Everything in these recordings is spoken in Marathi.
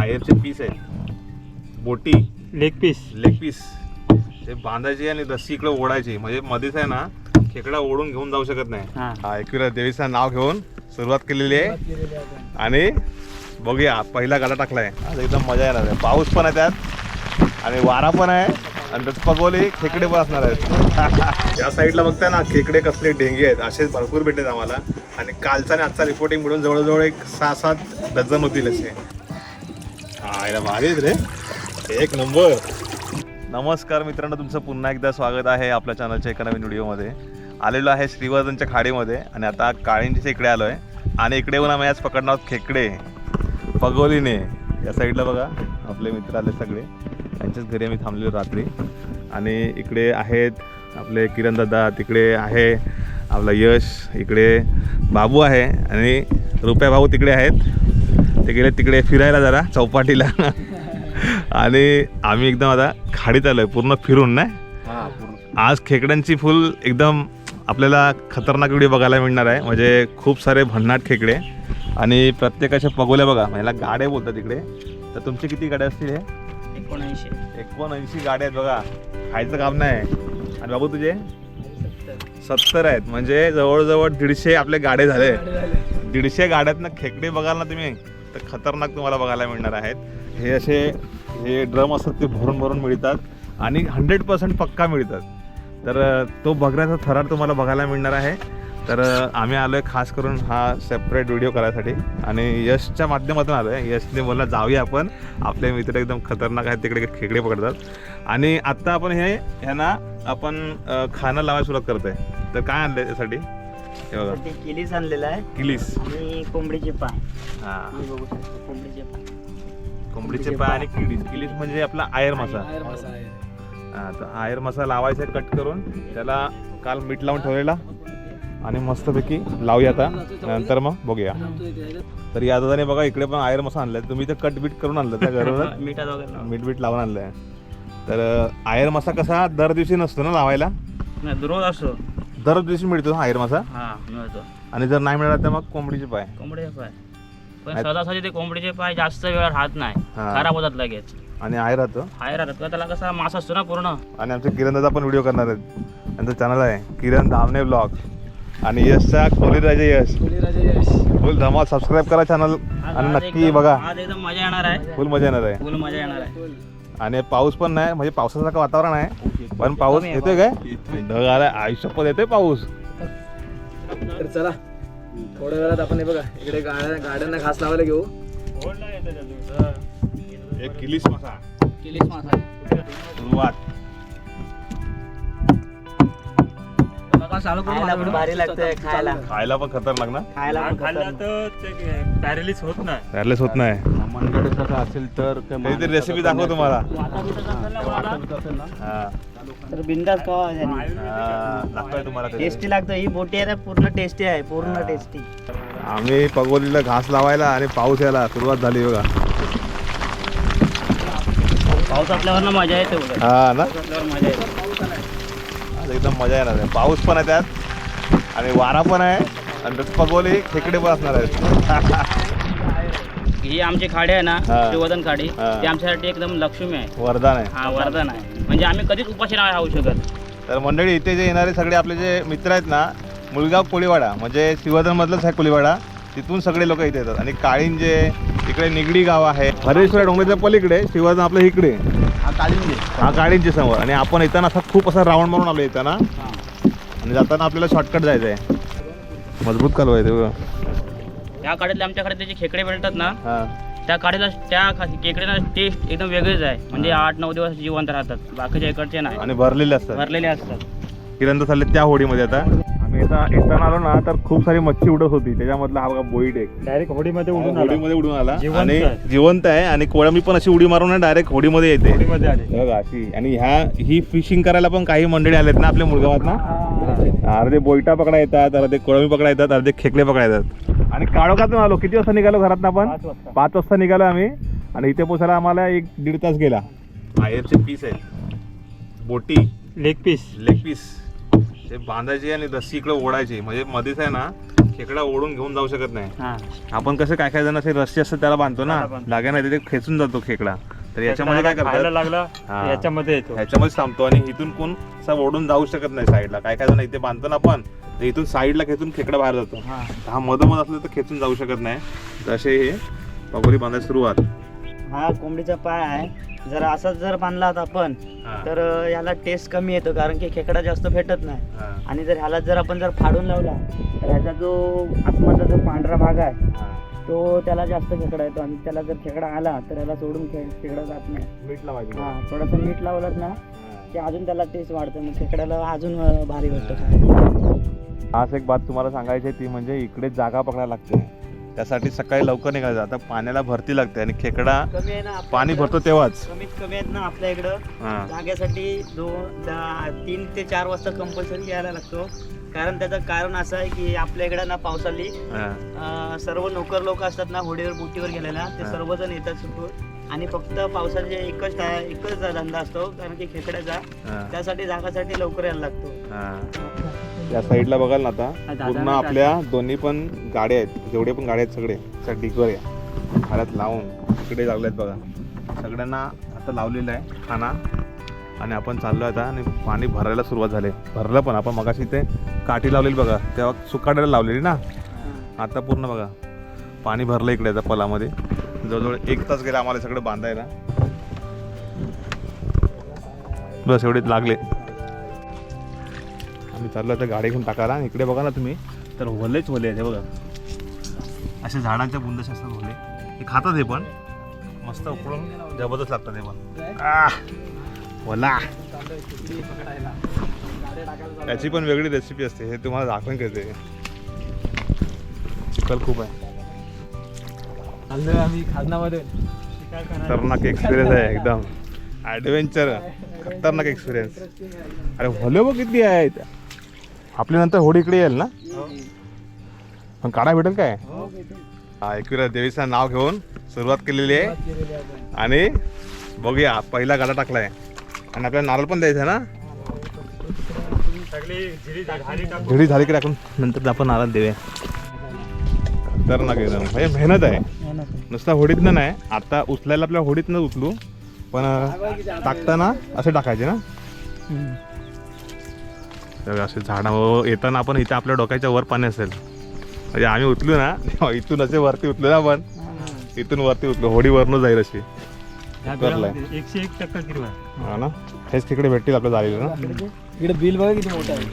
आयरचे पीस आहेत बोटी लेग पीस लेग पीस ते बांधायची आणि रस्सी इकडे ओढायची. म्हणजे मध्येच आहे ना खेकडा ओढून घेऊन जाऊ शकत नाही. हा. एकविरा देवीचं नाव घेऊन सुरुवात केलेली आहे. आणि बघूया पहिला गाडा टाकलाय. आज एकदम मजा येणार आहे. पाऊस पण आहे त्यात. आणि वारा पण आहे. आणि त्यात पगोली खेकडे पण असणार आहेत. या साईडला बघताय ना खेकडे कसले डेंगे आहेत. असे भरपूर भेटले आम्हाला. आणि कालचा आणि आजचा रिपोर्टिंग मिळून जवळजवळ एक सहा सात डझन होतील असे. हा भारी रे. एक नंबर. नमस्कार मित्रांनो तुमचं पुन्हा एकदा स्वागत आहे आपल्या चॅनलच्या एका नवीन व्हिडिओमध्ये आलेलो आहे श्रीवर्धनच्या खाडीमध्ये आणि आता काळींच्या इकडे आलो आहे आणि इकडे येऊन आम्ही आज पकडणार आहोत खेकडे. पगोलीने या साईडला बघा आपले मित्र आले सगळे. त्यांच्याच घरी आम्ही थांबलेलो रात्री. आणि इकडे आहेत आपले किरण दादा तिकडे आहे आपला यश इकडे बाबू आहे आणि रुपया भाऊ तिकडे आहेत. ते गेले तिकडे फिरायला जरा चौपाटीला. आणि आम्ही एकदम आता खाडीत आलो आहे पूर्ण फिरून नाही? आज खेकड्यांची फुल एकदम आपल्याला खतरनाक व्हिडिओ बघायला मिळणार आहे. म्हणजे खूप सारे भन्नाट खेकडे. आणि प्रत्येकाच्या पगोल्या बघा ह्याला गाड्या बोलतात तिकडे. तर तुमचे किती गाड्या असतील हे? एकोणऐंशी. एकोणऐंशी गाड्या आहेत बघा. खायचं काम नाही. आणि बाबू तुझे? सत्तर आहेत. म्हणजे जवळजवळ दीडशे आपले गाडे झाले. दीडशे गाड्यातनं खेकडे बघाल ना तुम्ही. तर खतरनाक तुम्हाला बघायला मिळणार आहेत. हे असे हे ड्रम असतात ते भरून भरून मिळतात आणि हंड्रेड पर्सेंट पक्का मिळतात. तर तो बघण्याचा थरार तुम्हाला बघायला मिळणार आहे. तर आम्ही आलो आहे खास करून हा सेपरेट व्हिडिओ करायसाठी. आणि यशच्या माध्यमातून आलो आहे यशने बोलला जाऊया आपण. आपले मित्र एकदम खतरनाक आहेत तिकडे खेकडे पकडतात. आणि आत्ता आपण हे ह्यांना आपण खाणं लावायला सुरुवात करतोय. तर काय आणलं त्यासाठी? हे बघा. ते किलीस आणलेला आहे. किलीस. आणि कोंबडीचे पाय हा. मी बघू शकतो कोंबडीचे पाय कोंबडीचे पाय आणि किलीस. किलीस म्हणजे आपला आयर मासा हा तर आयर मसाला लावायचा आहे कट करून. त्याला काल मीठ लावून ठेवलेला. आणि मस्तपैकी लावूया आता. नंतर मग बघूया. तर या दादाने बघा इकडे पण आयर मसाला आणलाय. तुम्ही तर कट बीट करून आणलं त्या घरून मिठात वगैरे लावून. मीठ बीठ लावून आणलंय. तर आयर मसा कसा दर दिवशी नसतो ना लावायला? नाही रोज असतो. दर दिवशी मिळतो ना आयर मसा हा मिळतो. आणि जर नाही मिळाला तर मग कोंबडीचे पाय. कोंबडीचे पाय. पण. सहजासहजी ते कोंबडीचे पाय जास्त वेळ राहत नाही. हा. खराब होतात लगेच. आणि आयर राहतो. हाय राहतात. का त्याला कसा मास असतो ना पूर्ण. आणि आमचे किरण दादा पण व्हिडिओ करणार आहेत. त्यांचं चॅनल आहे किरण धावणे ब्लॉग आणि यशचा कोली राजे यश. फुल धमाल सबस्क्राईब करा चॅनल आणि आज नक्की एकदम- बघा. आज एकदम मजा येणार आहे. फुल मजा येणार आहे. फुल मजा येणार आहे. आणि पाऊस पण नाही म्हणजे पावसासारखं वातावरण आहे. पण पाऊस येतोय काय? ढग आलाय आयुष्यपद येतोय पाऊस. तर चला थोड्या वेळात आपण हे बघा इकडे गाड्या गाड्यांना घास लावायला घेऊ. एक किलीस मासा. किलीस मासा. सुरुवात. खायला पण भारी लागतंय खायला. खायला पण खतरनाक ना? खायला पण खतरनाक. पॅरेलिस होत नाही. पॅरलेस होत नाही. मनकडे कसं असेल तर काहीतरी रेसिपी दाखव तुम्हाला वाटा बिटा असेल. ना मला, हा. तर बिंदास खावा हा, दाखवाय तुम्हाला काहीतरी. टेस्टी लागतं. ही बोटी आहे ना पूर्ण टेस्टी आहे पूर्ण हा. टेस्टी. आम्ही पगोलीला घास लावायला आणि पाऊस यायला सुरुवात झाली बघा. पाऊस आपल्यावर ना मजा येते उलट. हा ना? पाऊस आपल्यावर मजा येते. आज एकदम मजा येणार आहे. पाऊस पण आहे त्यात आणि वारा पण आहे आणि त्यात पगोली खेकडे पण असणार आहेत. ही आमची खाडी आहे ना हा. शिवधन खाडी हा. ती आमच्यासाठी एकदम लक्ष्मी आहे. वरदान आहे. हा वरदान आहे. म्हणजे आम्ही कधीच उपाशी नाही राहू शकत. तर मंडळी इथे जे येणारे सगळे आपले जे मित्र आहेत ना मुलगाव कोळीवाडा म्हणजे शिवधनमधलंच आहे कोळीवाडा तिथून सगळे लोक इथे येतात. आणि काळींजे इकडे निगडी गाव आहे हरेश्वर डोंगरीच्या पलीकडे शिवधन आपलं इकडे. हा काढून हा गाडींच्या समोर. आणि आपण येताना असा खूप असा राऊंड मारून आलो येताना. आणि जाताना आपल्याला शॉर्टकट जायचं आहे मजबूत कालवा आहे ते बघा. त्या काडीतले आमच्याकडे ते जे खेकडे मिळतात ना त्या काडीला त्या खेकड्याला टेस्ट एकदम वेगळीच आहे. म्हणजे आठ नऊ दिवस जिवंत राहतात. बाकीच्या इकडचे नाही. आणि भरलेले असतात. भरलेले असतात. किरण चालले त्या होडीमध्ये आता. आम्ही येताना आलो ना तर खूप सारी मच्छी उडत होती. त्याच्यामधला हा बघा बोईट एक. डायरेक्ट होडीमध्ये उडून आला. होडीमध्ये उडून आला. जिवंत आणि आहे. जिवंत आहे आणि कोळंबी पण अशी उडी मारून डायरेक्ट होडीमध्ये येते. होडीमध्ये आले. बघा अशी. आणि ह्या ही फिशिंग करायला पण काही मंडळी आलेत ना आपल्या मुळगावात ना? अर्धे बोईटा पकडा येतात अर्धे कोळंबी पकडा येतात अर्धे खेकडे पकडा येतात आणि काळोखातून आलो. किती वाजता निघालो घरात आपण? पाच वाजता. पाच वाजता निघालो आम्ही. आणि इथे पोचायला आम्हाला एक दीड तास गेला. आयरचे पीस आहेत बोटी. लेग पीस लेग पीस ते बांधायची आणि रस्सी इकडे ओढायची. म्हणजे मध्येच आहे ना खेकडा ओढून घेऊन जाऊ शकत नाही. हा. आपण कसं काय काय जण असे रस्सी असतात त्याला बांधतो ना त्याला बांधतो. लागे नाही ते खेचून जातो खेकडा. तर याच्यामध्ये काय खायला करतात लागला हा. याच्यामध्ये येतो. ह्याच्यामध्येच थांबतो आणि इथून कोण असा ओढून जाऊ शकत नाही साईडला. काय काय जण इथे बांधतो ना आपण तर इथून साईडला खेचून खेकडा बाहेर जातो. हा. हा मधोमध असलं तर खेचून जाऊ शकत नाही. तर असे हे पगोली बांधायची सुरुवात. हा कोंबडीचा पाय आहे. जर असाच जर बांधला होता आपण तर ह्याला टेस्ट कमी येतो कारण की खेकडा जास्त फेटत नाही. आणि जर ह्याला जर आपण जर फाडून लावला तर ह्याचा जो आतमधला जो पांढरा भाग आहे तो त्याला जास्त खेकडा येतो. आणि त्याला जर खेकडा आला तर याला सोडून खेकडा जात नाही. मीठ लावायचं. हा थोडंसं मीठ लावलं ना की अजून त्याला टेस्ट वाढतं. मग खेकड्याला अजून भारी वाटतं. आज एक बात तुम्हाला सांगायची ती म्हणजे इकडे जागा पकडायला लागते त्यासाठी सकाळी लवकर निघायचं आता पाण्याला भरती लागते आणि खेकडा कमी आहे ना आपल्या पाणी? भरतो तेव्हाच कमीत कमी आहेत ना आपल्या इकडं हा. जागेसाठी दोन तीन ते चार वाजता कंपल्सरी यायला लागतो कारण त्याचं कारण असं आहे की आपल्या इकडं ना पावसाली सर्व नोकर लोक असतात ना होडीवर बोटीवर गेलेला ते. सर्वजण येतात सुटून आणि फक्त पावसाचे एकच एकच धंदा असतो कारण की खेकड्याचा. त्यासाठी जागासाठी लवकर यायला लागतो हा. या साईडला बघाल ना आता पूर्ण आपल्या दोन्ही पण गाड्या आहेत. जेवढे पण गाड्या आहेत सगळे त्या डिगवर या. हाड्यात लावून इकडे लागलेत बघा. सगळ्यांना आता लावलेलं आहे खाना. आणि आपण चाललो आता आणि पाणी भरायला सुरुवात झाली. भरलं पण आपण मगाशी ते काठी लावलेली बघा. तेव्हा सुकाडायला लावलेली ना. आता पूर्ण बघा. पाणी भरलं इकडे आता पलामध्ये. जवळजवळ एक तास गेला आम्हाला सगळं बांधायला. बस एवढेच लागले. चाललो आता गाडी घेऊन टाकायला. आणि इकडे बघा ना तुम्ही. तर ओलेच ओले आहेत हे बघा. असे झाडांच्या बुंदश असतात ओले हे खातात हे पण. मस्त उकळून जबरदस्त लागतात हे पण. आह, ओला त्याची पण वेगळी रेसिपी असते. हे तुम्हाला दाखवून घेते चिकल खूप आहे. खतरनाक एक्सपिरियन्स आहे एकदम. ॲडव्हेंचर खतरनाक एक्सपिरियन्स अरे होले बघ किती आहेत. आपल्या नंतर होडी इकडे येईल ना? पण काढा भेटेल काय? हा. एकविरा देवीचं नाव घेऊन सुरुवात केलेली आहे. आणि बघूया पहिला गाडा टाकलाय. आणि आपल्याला नारळ पण द्यायचा ना? सगळी जिरी झाली टाकून. घडी झाली की टाकून? नंतर आपण नारळ देऊया. खतरनाक एकदम. म्हणजे मेहनत आहे. नुसता होडीतनं नाही. आता उचलायला आपल्या होडीतनं उचलू. पण टाकताना असे टाकायचे ना? तर असे झाडं येताना आपण इथे आपल्या डोक्याच्या वर पाणी असेल. म्हणजे आम्ही उचलू ना इथून असे वरती उचलू ना आपण. इथून वरती उचलू होडी वरनं जाईल अशी. एकशे एक टक्का हा ना? हेच तिकडे भेटतील आपल्या झालेलं ना? इकडे बिल बघा किती मोठं आहे.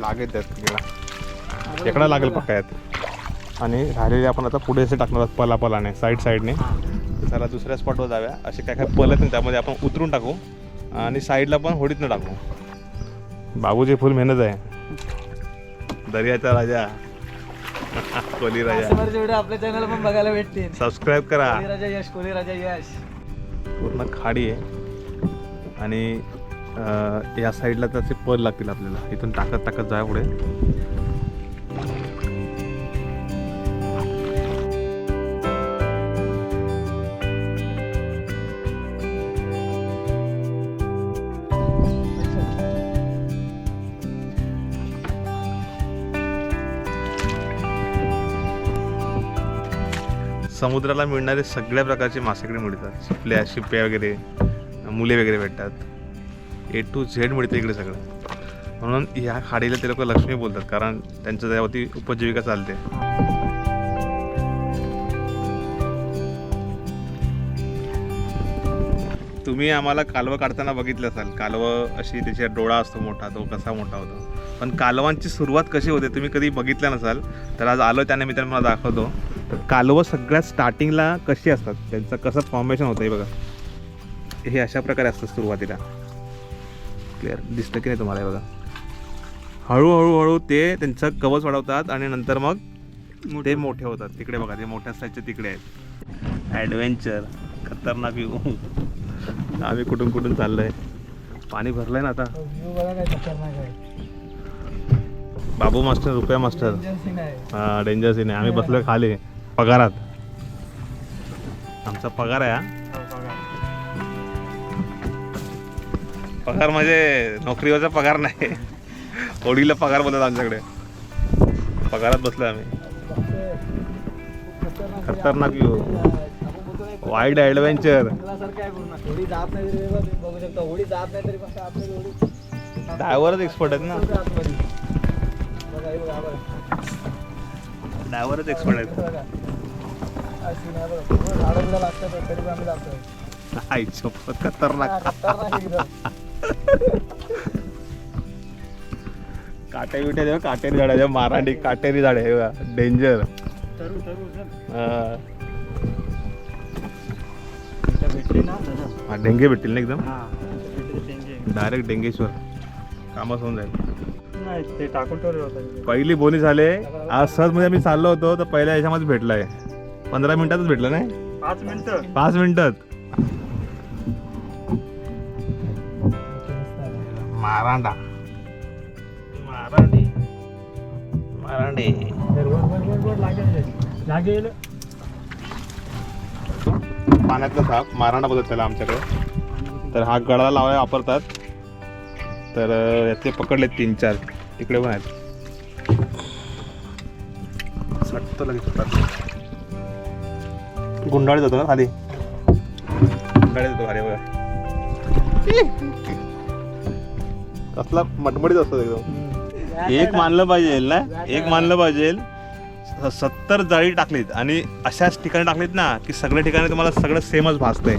लागेल त्यात तिकडा. तिकडा लागेल पक्का यात. आणि राहिलेले आपण आता पुढे असे टाकणार आहोत पला पलाने साईड साईडने तर चला दुसऱ्या स्पॉटवर जाव्या असे काय काय पल आहेत ना त्यामध्ये आपण उतरून टाकू. आणि साईडला पण होडीतनं टाकू. बाबूची फुल मेहनत आहे. दर्याचा राजा. कोली राजा. आपल्या चॅनल पण बघायला भेटतील. सबस्क्राईब करा. कोली राजा यश कोली राजा यश. पूर्ण खाडी आहे. आणि या साईडला त्याचे पल लागतील आपल्याला. इथून टाकत टाकत जा पुढे. समुद्राला मिळणारे सगळ्या प्रकारचे मासेकडे मिळतात. चिपल्या शिप्या वगैरे मुले वगैरे भेटतात. ए टू झेड मिळते इकडे सगळं. म्हणून ह्या खाडीला ते लोक लक्ष्मी बोलतात कारण त्यांचं त्यावरती उपजीविका चालते. तुम्ही आम्हाला कालवं काढताना बघितलं असाल. कालवं अशी त्याच्या डोळा असतो मोठा तो कसा मोठा होतो. पण कालवांची सुरुवात कशी होते तुम्ही कधी बघितलं नसाल तर आज आलो त्या निमित्ताने मला दाखवतो. तर कालवं सगळ्यात स्टार्टिंगला कशी असतात? त्यांचं कसं फॉर्मेशन होतं हे बघा. हे अशा प्रकारे असतं सुरुवातीला. क्लिअर दिसतं की नाही तुम्हाला हे बघा? हळूहळू हळू ते त्यांचं कवच वाढवतात आणि नंतर मग ते मोठे होतात. तिकडे बघा ते मोठ्या साईजचे तिकडे आहेत. ॲडव्हेंचर खतरनाक व्ह्यू आम्ही कुठून कुठून चाललोय? पाणी भरलंय ना आता. आहे. बाबू मास्टर रुपया मास्टर. आहे. हा डेंजर सीन आहे. आम्ही बसलोय खाली. पगारात. आमचा पगार आहे हा. पगार. म्हणजे नोकरीवरचा पगार नाही. होडीला पगार बोलतात आमच्याकडे. पगारात बसलो आम्ही. खतरनाक यु वाईड ॲडव्हेंचर ड्रायव्हरच एक्सपर्ट आहेत ना. डायवरच एक्सपर्ट आहेत. खतरनाक. काटे बिटे देव काटेरी झाड देव मारांडी काटेरी झाड आहे डेंजर हा. डेंगे भेटतील ना एकदम? डायरेक्ट डेंगेश्वर. कामच होऊन जाईल. नाही ते टाकून ठेवलं होतं. पहिली बोनी झाले. आज सहजमध्ये आम्ही चाललो होतो तर पहिल्या याच्यामध्ये भेटलाय. पंधरा मिनिटातच भेटलं नाही? पाच मिनिटं. पाच मिनिटात मारांडा. मारांडी. लागेल. लागेल पाण्यातला साप मारांडा बोलतात त्याला आमच्याकडे. तर हा गळाला लावायला वापरतात. तर यातले पकडले तीन चार. तिकडे पण आहेत सटतो लगेच गुंडाळीत होतो ना खाली? गुंडाळीत होतो खाली बघा. कसला मटमडीत असतो एकदम. एक मानलं पाहिजे ना? एक मानलं पाहिजे. सत्तर जाळी टाकलीत आणि अशाच ठिकाणी टाकलीत ना की सगळ्या ठिकाणी तुम्हाला सगळं सेमच भासतंय.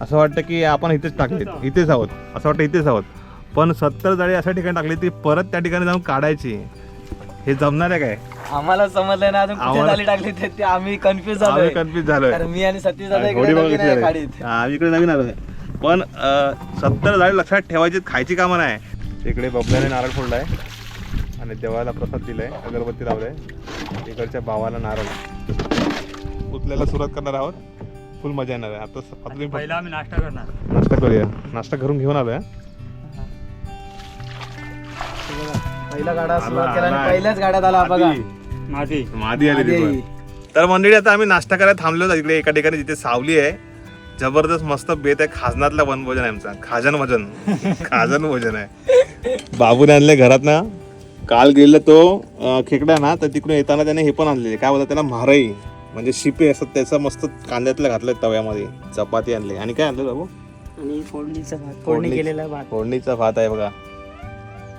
असं वाटतं की आपण इथेच टाकलीत इथेच आहोत. असं वाटतं इथेच आहोत. पण सत्तर जाळी अशा ठिकाणी टाकली ती परत त्या ठिकाणी जाऊन काढायची. हे जमणार आहे काय? आम्हाला समजलं ना अजून कुठे आम्हाला- झाली टाकली ते- ते आम्ही कन्फ्युज आम्ही झालोय कन्फ्युज झालोय. कारण मी आणि सतीश दादा इकडे. गाडीत. हा, आम्ही इकडे नवीन आलोय. पण सत्तर जाळी लक्षात ठेवायची खायची कामं नाही. इकडे बबल्याने नारळ फोडलाय. आणि देवाला प्रसाद दिलाय. अगरबत्ती लावलाय. इकडच्या भावाला नारळ. उचलायला सुरुवात करणार आहोत. फुल मजा येणार आहे. आता स- आता तुम्ही पहिला आम्ही नाश्ता करणार. नाश्ता करूया. नाश्ता घरून घेऊन आलोय. पहिला गाडा सुरुवात केला आणि. पहिल्याच गाड्यात आला बघा. माझी मादी आली ती. पण. तर मंडळी आता आम्ही नाश्ता करायला थांबलो होतो इकडे एका ठिकाणी जिथे सावली आहे. जबरदस्त मस्त बेत आहे खाजनातला वनभोजन आहे आमचा. खाजन भोजन. खाजन भोजन आहे. बाबूने आणले घरात ना. काल गेलेला तो अं, खेकडा ना तर तिकडून येताना त्याने हे पण आणले काय बोलतात त्याला? म्हारई. म्हणजे शिपे असतात त्याचं मस्त कांद्यातलं घातलंय तव्यामध्ये. चपाती आणली. आणि काय आणलं बाबू? आणि फोडणीचा भात. फोडणी. फोडणी- केलेला भात. फोडणीचा भात आहे बघा.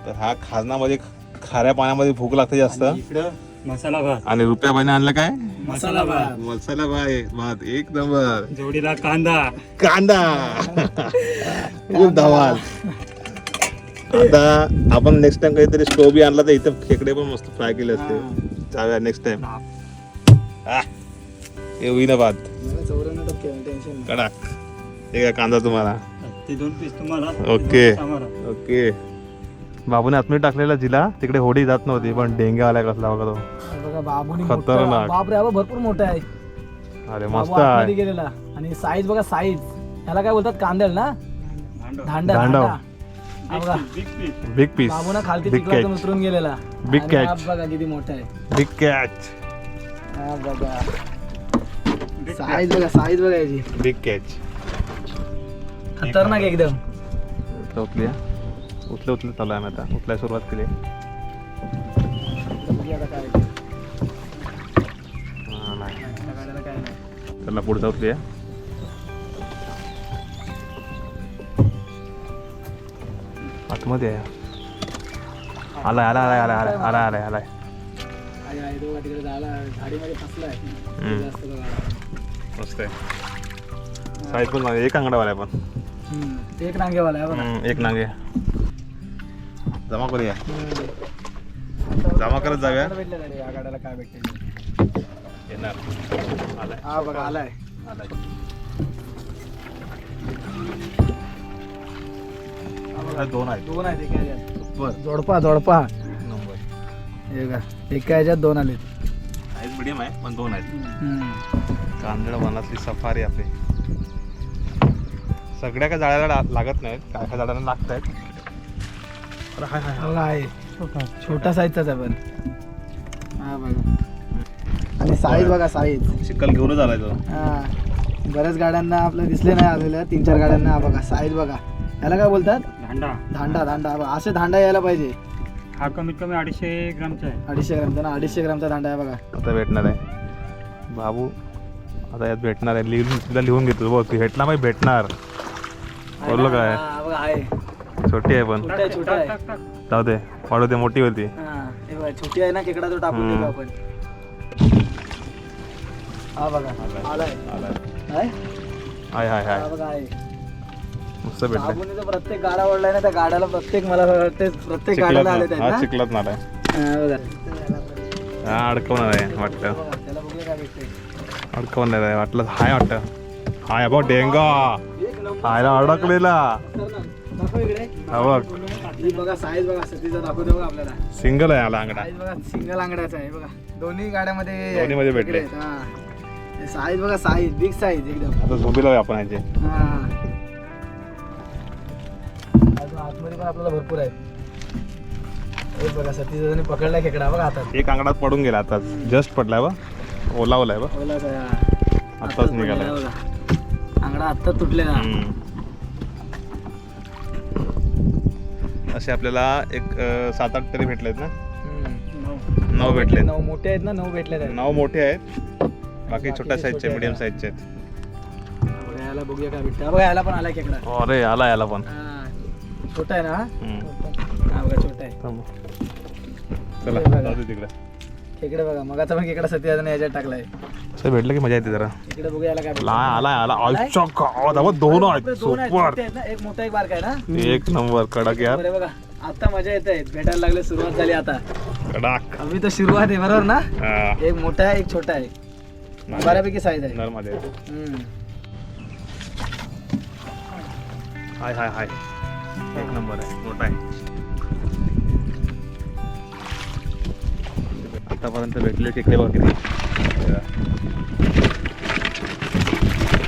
तर हा खाजनामध्ये खाऱ्या पाण्यामध्ये भूक लागते जास्त. इकडं मसाला भात. आणि रुपया बाईने आणलं काय? मसाला भात. मसाला भाई भात एक नंबर. जोडीला कांदा. कांदा. खूप धमाल. आता आपण नेक्स्ट टाइम काहीतरी स्टोबी आणला तर इथं खेकडे पण मस्त फ्राय केले असते. जाऊया नेक्स्ट टाइम हे. होईना भात. कडक. हे काय कांदा तुम्हाला? ते दोन पीस तुम्हाला. ओके. ओके. बाबूने आतमध्ये टाकलेला जिला तिकडे होडी जात नव्हती पण डेंगे आलाय कसला बघा तो. बघा बाबूनी खतरनाक. हा बघ, भरपूर मोठा आहे. अरे बाबू मस्त आहे. गेलेला. आणि साईज बघा साईज त्याला काय बोलतात? कांदळ ना. धांडा. बिग पीस बाबूना खालती Big चिखलातून catch. उतरून गेलेला. हा catch. बघा किती मोठा आहे. बिग कॅच हा बघा. साईज बघा साईज बघा याची. बिग कॅच खतरनाक एकदम. उचलूया उचलं उचलत चालू आहे आम्ही आता. उचलाय सुरुवात केली. त्याला पुढचा उचलूया आतमध्ये आलाय आला आला आला आला आला आला आलाय. मस्त आहे. एक अंगडावाला आहे पण. एक नांगेवाला आहे एक नांगे. जमा करूया. जमा करत जाऊया भेटले या गाड्याला काय भेटते? येणार. आलाय. हा बघा आलाय. आलाय. हा, दोन आहेत. दोन आहेत एका ह्याच्यात बर. जोडपा जोडपा. एक नंबर. हे का एका ह्याच्यात दोन आले साईज मिडियम आहे पण दोन आहेत. कांदळ वनातली सफारी आपली. सगळ्या काय झाडाला ला- लागत नाहीत काय काय झाडांना लागत आहेत अरे हाय हाय हाय. आहे छोटा साईजचाच आहे पण. हा बघा. आणि साईज बघा साईज. चिखल घेऊनच आलाय तो. हा. बऱ्याच गाड्यांना आपलं दिसले नाही आलेल्या. तीन चार गाड्यांना हा बघा साईज बघा. याला काय बोलतात? भांडा धांडा धांडा. बघा. असे धांडा यायला पाहिजे. हा कमीत कमी अडीचशे ग्रामचा आहे. अडीचशे ग्रामचा ना? अडीचशे ग्रामचा धांडा आहे बघा. आता भेटणार आहे. बाबू आता यात भेटणार आहे. लिहून तिला लिहून घेतो. बघ ती भेटला माहिती भेटणार. बोललो काय? हा, बघा आहे. छोटी आहे पण. छोटा आहे छोटा आहे. जाऊ दे वाढू दे मोठी होती. हा, हे बघा छोटी आहे ना खेकडा तो टाकून. देतो आपण. हा बघा आलाय आहे? हाय हाय हाय हा बघा आहे. मस्त भेटले साबुने तर प्रत्येक गाडा ओढलाय ना त्या गाड्याला प्रत्येक मला वाटते प्रत्येक गाड्याला आले हा चिखलात नाला आहे हा बघा. हा अडकवणार आहे वाटतं. बघा, त्याला बघूया काय भेटते अडकवणार आहे वाटलं हाय वाटतं. हाय बघ डेंगा. एक नंबर हायला अडकलेला. ना, दाखव इकडे. हा बघ. साईज बघा सतीचा दाखवतो बघा आपल्याला. सिंगल आहे आला अंगडा साईज बघा सिंगल आंगड्याचा आहे बघा. दोन्ही गाड्यामध्ये दोन्हीमध्ये भेटले. इकडे आहेत, हा. साईज बघा साईज बिग साईज एकदम. आता झोपी लावूया आपण याचे हा. अजून आतमध्ये पण आपल्याला भरपूर आहेत. हे बघा सतीश पकडला खेकडा बघा हातात एक अंगडात पडून गेला आता जस्ट पडलाय बा ओलावलाय बा ओलाच आहे, हा. आत्ताच निघालाय. बघा. आंगडा आत्ता तुटलेला. हम्म. असे आपल्याला एक सात आठ तरी भेटलेत ना. नऊ भेटले नऊ मोठे आहेत ना? नऊ भेटले आहेत. नऊ मोठे आहेत. बाकी बाकी छोट्या साईजचे मिडियम. साईजचे आहेत. बघा याला बघूया काय भेटतं. बघा याला पण आला खेकडा अरे आला याला पण. हा. छोटा आहे ना? हा? बघा छोटा आहे. चला हे बघा. जाऊ दे तिकडे खेकडे बघा मगाचा पण खेकडा सती याच्यात टाकलाय. असं भेटलं की मजा येते जरा. इकडे बघूया याला काय. ला आला आला. गावात अहो, दोन आहेत. दोन आहेत, सुपर मोठे आहेत ना? एक मोठा एक बारका आहे ना? एक नंबर कडक यार. बरे बघा. आता मजा येत. आहे भेटायला लागले सुरुवात झाली आता. कडक. अभि तर सुरुवात आहे बरोबर ना? हा. एक मोठा आहे एक छोटा आहे. बऱ्यापैकी साईज आहे. नरमध्ये हम्म. हाय हाय हाय. एक नंबर आहे मोठा आहे. आतापर्यंत भेटले तिकडे बघ किती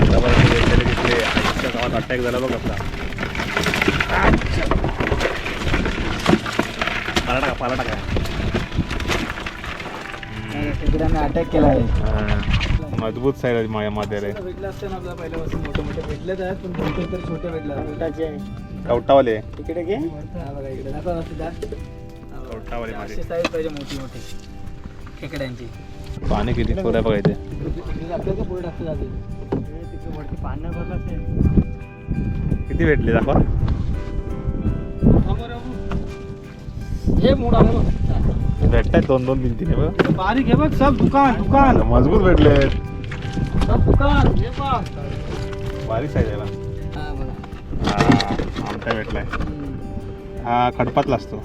आतापर्यंत भेटलेले तिकडे. आजच्या गावात अटॅक झाला बघ आपला. पाला टाका पाला टाका. अटॅक केला आहे. मजबूत साईड आहे माझ्या मध्ये रे भेटलं असतं ना आपल्याला पहिल्यापासून मोठे मोठे भेटलेच आहेत पण कोणते तरी छोटे भेटले आहेत. मोठाचे आहे. कवटावाले. तिकडे घे. बघा इकडे. दाखवा साईज पाहिजे मोठी मोठी खेकड्यांची. पाणी किती थोड्या हे बघा ते किती भेटले दाखवा. हे मोठा आहे बघ. भेटतायत दोन दोन तीन तीन हे बघ. बारीक आहे बघ सब दुकान दुकान. मजबूत भेटले सब दुकान हे बघ. बारीक साईज आहे हा हा आमच्या भेटलाय. हा खडपातला असतो.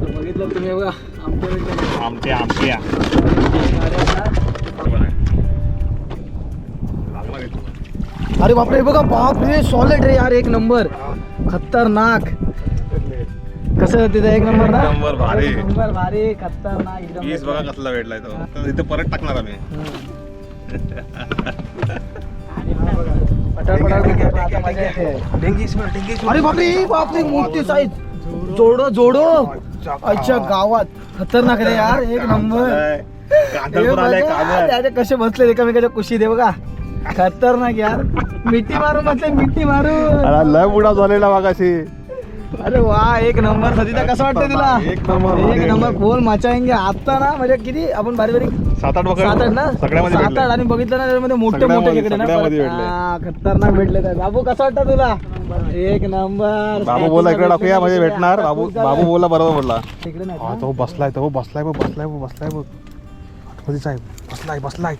बघितलं तुम्ही बघा. आमटे आमट्या अरे बापरे बघा बापरे सॉलिड रे यार एक नंबर खतरनाक. कसं तिथं एक नंबर ना? नंबर भारी. नंबर भारी खतरनाक एकदम पीस बघा कसला भेटलाय तो. तर इथे परत टाकणार आम्ही. पटापट पटापट आता मजा येते. अरे बापरे बापरे मोठी साईज जोडो जोडो. अच्छा. गावात. खतरनाक रे यार एक नंबर. हे बघा, त्याचे कसे बसले एकामेकाच्या कुशीत आहे बघा. खतरनाक यार. मिठी मारून बसले मिठी अरे लय बुडा झालेला मागाशी. अरे वा एक नंबर. सतीचा कसं वाटतं तुला? एक नंबर. एक नंबर. खोल मचाएंगे आता ना म्हणजे किती? आपण बारीक बारीक सात आठ सात आठ ना? सगळ्यामध्ये सात आठ. आणि बघितलं ना त्यामध्ये मोठे मोठे खेकडे ना. हा, खतरनाक भेटले तर. बाबू कसं वाटतं तुला? एक नंबर. बाबू बोला इकडे टाकूया म्हणजे भेटणार. बाबू बाबू बोला बरोबर बोलला नाही हा? तो बसलाय तो बसलाय बघ बसलाय बघ बसलाय बघ. आतमध्ये साहेब बसलाय बसलाय.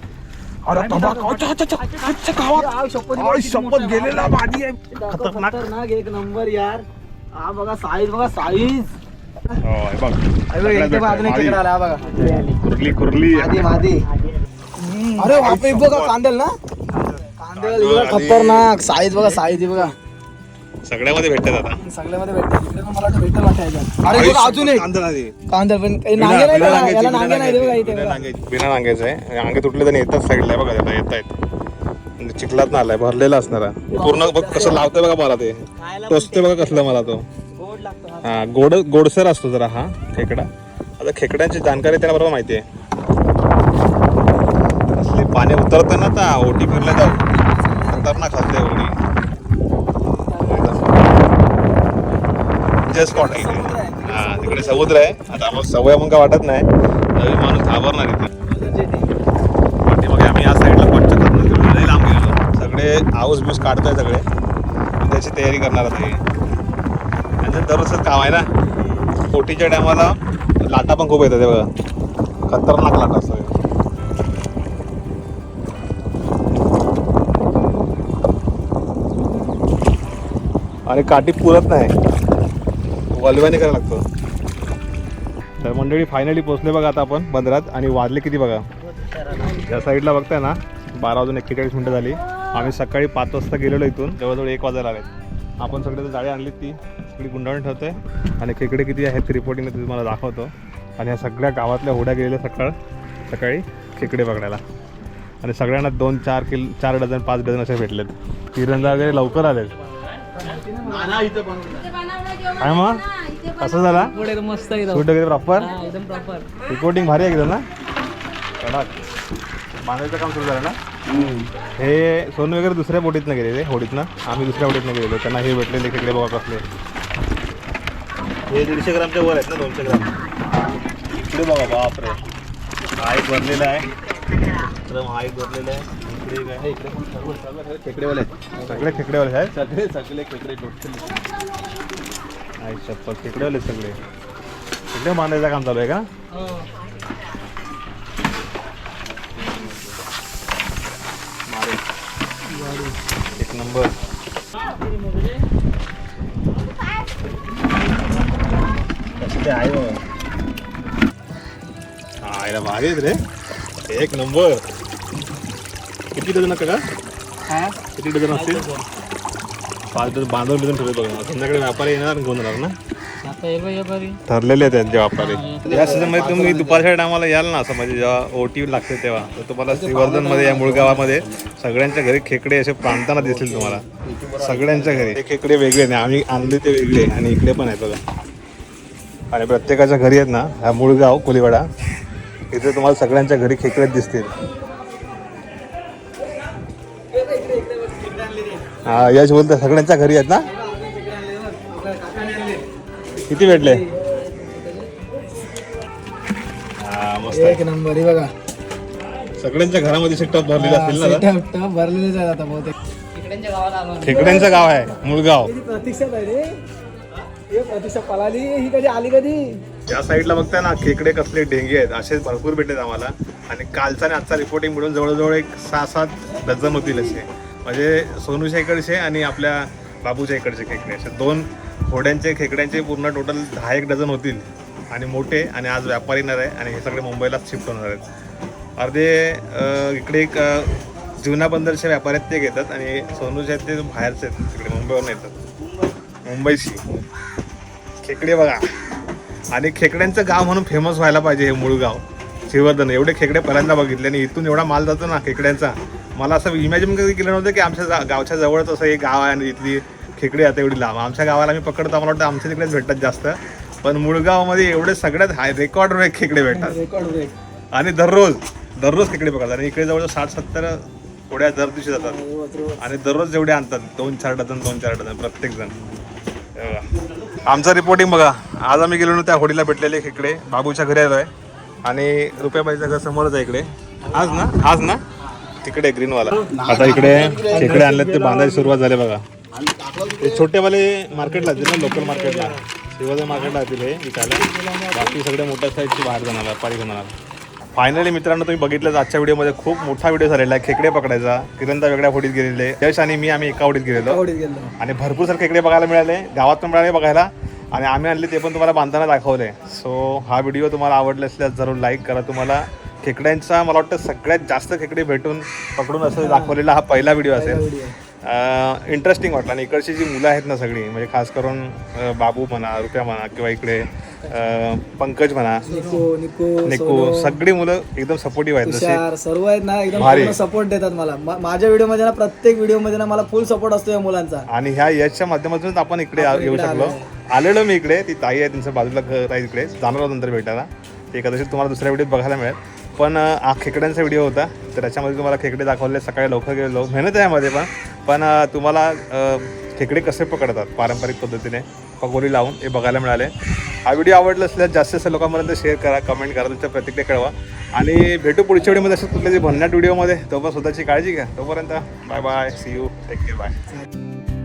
अरे तबाक अच्छा अच्छा अच्छा अच्छा गावात. आ, शपथ आय, गेलेला. भाजी आहे खतरनाक. खतरनाक एक नंबर यार. हा बघा साईज बघा साईज होय, बघ. हा बघा कुर्ली कुर्ली. मादी मादी. अरे बापरे बघा कांदेल ना. कांदेल खतरनाक. साईज बघा साईज बघा. सगळ्यामध्ये भेटतात आता. सगळ्यामध्ये भेटते इकडे पण मला वाटतं भेटेल वाटतं याच्यात. अरे बघा अजून एक. कांदेल पण काही नांगे नाही त्याला, याला नांगे नाही ते बघा इथे बिना बघा. नांग्याची. बिना नांग्याचं. आहे अंगे तुटले तर येतात साईडला. बघा येत आहेत म्हणजे चिखलात ना आलाय भरलेला असणार पूर्ण बघ कसं लावतोय बघा मला ते. टोचते बघा कसलं मला तो. हा. गोड गोडसर असतो जरा हा खेकडा. आता खेकड्यांची जाणकारी त्यांना बरोबर माहिती आहे. असले पाणी उतरते ना आता ओटी फिरले जाऊ खतरनाक असते ओटी. स्पॉट कॉटन हा तिकडे समुद्र आहे. आता आम्हाला सवय मग काय वाटत नाही. माणूस घाबरणार इथे पाठीमागे आम्ही या हाऊस बिऊस काढतोय सगळे. त्याची तयारी करणार आता. त्यांचं दररोजच काम आहे ना पोटीच्या टायमाला लाटा पण खूप येतात ते बघा. खतरनाक लाटा असतो आणि काठी पुरत नाही. वलव्याने करायला लागतं. तर मंडळी फायनली पोचले बघा आता आपण बंदरात. आणि वाजले किती बघा? या साईडला बघताय ना बारा वाजून एक्केचाळीस मिनटं झाली. आम्ही सकाळी पाच वाजता गेलेलो इथून. जवळजवळ एक वाजायला आले. आपण सगळे तर जाळी आणली ती. सगळी गुंडाळून ठेवतोय. आणि खेकडे किती आहेत ते रिपोर्टिंग ते तुम्हाला दाखवतो. आणि ह्या सगळ्या गावातल्या होड्या गेलेल्या सकाळ सकाळी खेकडे बघण्याला. आणि सगळ्यांना दोन चार किल चार डझन पाच डझन असे भेटलेत. तिरंदा वगैरे लवकर आले काय मग? कसं झाला? मस्त वगैरे प्रॉपर प्रॉपर रिपोर्टिंग भारी आहे एकदम ना? कडक. बांधायचं काम सुरू झालं ना? हे सोनू वगैरे दुसऱ्या बोटीतनं गेलेले होडीतनं. आम्ही दुसऱ्या बोटीतनं गेलेलो. त्यांना हे भेटलेले खेकडे बघा कसले. हे दीडशे ग्रामच्या वर आहेत ना दोनशे ग्राम. इकडे बघा बापरे. हा एक भरलेला आहे. तर हा एक भरलेला आहे. इकडे एक आहे इकडे पण सर्व सर्व सगळे खेकडेवाले आहेत. सगळे खेकडेवाले आहेत? सगळे सगळे खेकडे टोटल आई शपथ खेकडेवाले सगळे. बांधायचं काम चालू आहे का एक नंबर आहे बघ हा रे. एक नंबर. किती डझन का किती डझन असतील? पाच डझन. बांधून बिधून ठेवले बघा. संध्याकडे व्यापारी येणार आणि घेऊन जाणार ना? ठरलेले आहेत त्यांचे व्यापारी. या सीझनमध्ये तुम्ही दुपारच्या टायमाला याल ना असं म्हणजे जेव्हा ओटी लागते तेव्हा. तर तुम्हाला श्रीवर्धनमध्ये या मुळगावामध्ये सगळ्यांच्या घरी खेकडे असे प्रांताना दिसतील तुम्हाला. सगळ्यांच्या घरी. हे खेकडे वेगळे नाही आम्ही आणले ते वेगळे आणि इकडे पण आहेत बघा. आणि प्रत्येकाच्या घरी आहेत ना हा मुळगाव कोलीवाडा. इथे तुम्हाला सगळ्यांच्या घरी खेकडेच दिसतील. हा यश बोलतो सगळ्यांच्या घरी आहेत ना? किती भेटले? हा मस्त आहे. एक नंबर बघा. सगळ्यांच्या घरामध्ये सेटअप भरलेले असतील ना भरलेलेच आहे आता बहुतेक. खेकड्यांचं गाव आहे मुळगाव. किती प्रतीक्षाच आहे रे. प्रतीक्षा पळाली ही कधी आली कधी? या साईडला बघताय ना खेकडे कसले डेंगे आहेत. असे भरपूर भेटलेत आम्हाला. आणि कालचा आणि आजचा रिपोर्टिंग मिळून जवळजवळ एक सहा सात डझन होतील असे. म्हणजे सोनूच्या इकडचे आणि आपल्या बाबूच्या इकडचे खेकडे असे. दोन होड्यांचे खेकड्यांचे पूर्ण टोटल दहा एक डझन होतील. आणि मोठे आणि आज व्यापारी येणार आहे आणि हे सगळे मुंबईला शिफ्ट होणार आहेत. अर्धे इकडे एक जुना बंदरचे व्यापारी आहेत ते घेतात आणि सोनूचे आहेत ते बाहेरचे आहेत तिकडे मुंबईवरून येतात. मुंबईशी. खेकडे बघा. आणि खेकड्यांचं गाव म्हणून फेमस व्हायला पाहिजे हे मूळ गाव. श्रीवर्धन एवढे खेकडे पहिल्यांदा बघितले आणि इथून एवढा माल जातो ना खेकड्यांचा. मला असं इमॅजिन कधी केलं नव्हतं की आमच्या गावच्या जवळच असं एक गाव आहे आणि इथली खेकडे आता एवढी लांब. आमच्या गावाला आम्ही पकडतो आम्हाला वाटतं आमच्या तिकडेच भेटतात जास्त. पण मुळगावमध्ये एवढे सगळ्यात हाय रेकॉर्ड खेकडे भेटतात. रेकॉर्ड ब्रेक आणि दररोज दररोज खेकडे पकडतात. आणि इकडे जवळ साठ सत्तर होड्या दर दिवशी जातात. आणि दररोज जेवढे आणतात दोन चार डझन दोन चार डझन प्रत्येक जण. हे. आमचं रिपोर्टिंग बघा. आज आम्ही गेलो ना त्या होडीला भेटलेले खेकडे बाबूच्या घरी आलोय. आणि रुपयाबाईचं घर समोरच आहे इकडे. आज ना? आज ना? तिकडे ग्रीनवाला आता इकडे खेकडे आणलेत ते बांधायची सुरुवात झाली बघा. हे छोटेवाले मार्केटला ना लोकल मार्केटला शिवाजी मार्केटला हे विकायला बाकी सगळे मोठ्या साईजचे बाहेर जाणार व्यापारी जाणार फायनली मित्रांनो तुम्ही बघितलं आजच्या व्हिडिओमध्ये खूप मोठा व्हिडिओ झालेला आहे खेकडे पकडायचा. किरणदा वेगळ्या होडीत गेलेले यश आणि मी आम्ही एका होडीत गेलेलो. आणि भरपूर सारे खेकडे बघायला मिळाले. गावात पण मिळाले बघायला. आणि आम्ही आणले ते पण तुम्हाला बांधताना दाखवले. सो हा व्हिडिओ तुम्हाला आवडला असल्यास जरूर लाईक करा तुम्हाला. खेकड्यांचा मला वाटतं सगळ्यात जास्त खेकडे भेटून पकडून असं दाखवलेला हा पहिला व्हिडिओ असेल. इंटरेस्टिंग वाटला. आणि इकडची जी मुलं आहेत ना सगळी म्हणजे खास करून बाबू म्हणा रुपया म्हणा किंवा इकडे पंकज म्हणा निको सगळी मुलं एकदम सपोर्टिव्ह आहेत. सर्व आहेत ना एकदम सपोर्ट देतात मला. माझ्या व्हिडिओमध्ये ना प्रत्येक व्हिडिओमध्ये ना मला फुल सपोर्ट असतो या मुलांचा. आणि ह्या यशच्या माध्यमातून आपण इकडे येऊ शकलो. आलेलो मी इकडे. ती ताई आहे त्यांच्या बाजूला घर आहे इकडे. जाणार नंतर भेटायला. ते कदाचित तुम्हाला दुसऱ्या व्हिडिओत बघायला मिळेल. पण हा खेकड्यांचा व्हिडिओ होता. तर त्याच्यामध्ये तुम्हाला खेकडे दाखवले. सकाळी लवकर गेलो. मेहनत आहे यामध्ये पण. पण तुम्हाला खेकडे कसे पकडतात पारंपरिक पद्धतीने? पकोरी लावून हे बघायला मिळाले. हा व्हिडिओ आवडला असल्यास जास्तीत जास्त लोकांपर्यंत शेअर करा कमेंट करा तुमच्या प्रतिक्रिया कळवा. आणि भेटू पुढच्या व्हिडिओमध्ये असं कुठल्या भन्नाट व्हिडिओमध्ये तोपर्यंत स्वतःची काळजी घ्या. तोपर्यंत bye bye see you take care bye